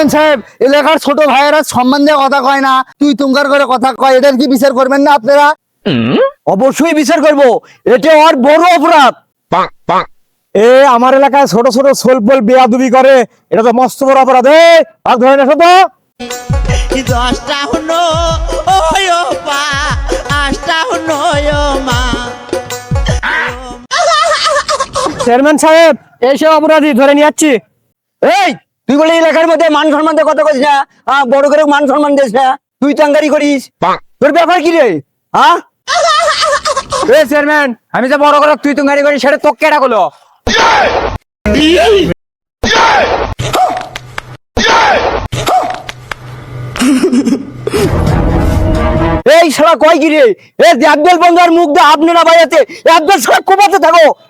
Chairman সাহেব এলাকার ছোট ভাইয়েরা সম্মান দিয়ে কথা কয় না। তুই তুমকার করে কথা কয় এটার কি বিচার করবেন না আপনারা? অবশ্যই বিচার করব। এটা ওর বড় অপরাধ। এ আমার এলাকায় ছোট ছোট সোলপোল বেয়াদুবি করে এটা তো মস্ত বড় অপরাধ। এ আর ধরে না শত দশটা হনো ও পা আটটা মা। চেয়ারম্যান সাহেব এইসব অপরাধী ধরে নিয়ে যাচ্ছি। এই তুই বলে এলাকার মধ্যে মান সম্মান দিয়ে কথা কইস না। হ্যাঁ, বড় করে মান সম্মান দিস না তুই টাঙ্গারি করিস। তোর ব্যাপার কি রে? হ্যাঁ? চেয়ারম্যান আমি যে বড় করে তুই টাঙ্গারি করিস সেটা তোকে কেটা করল? এই শালা কয় কি রে? এ বন্ধু আর মুখ দিয়ে আপনারা বাইয়াতে একবেল শালা কোপাতে থাকো।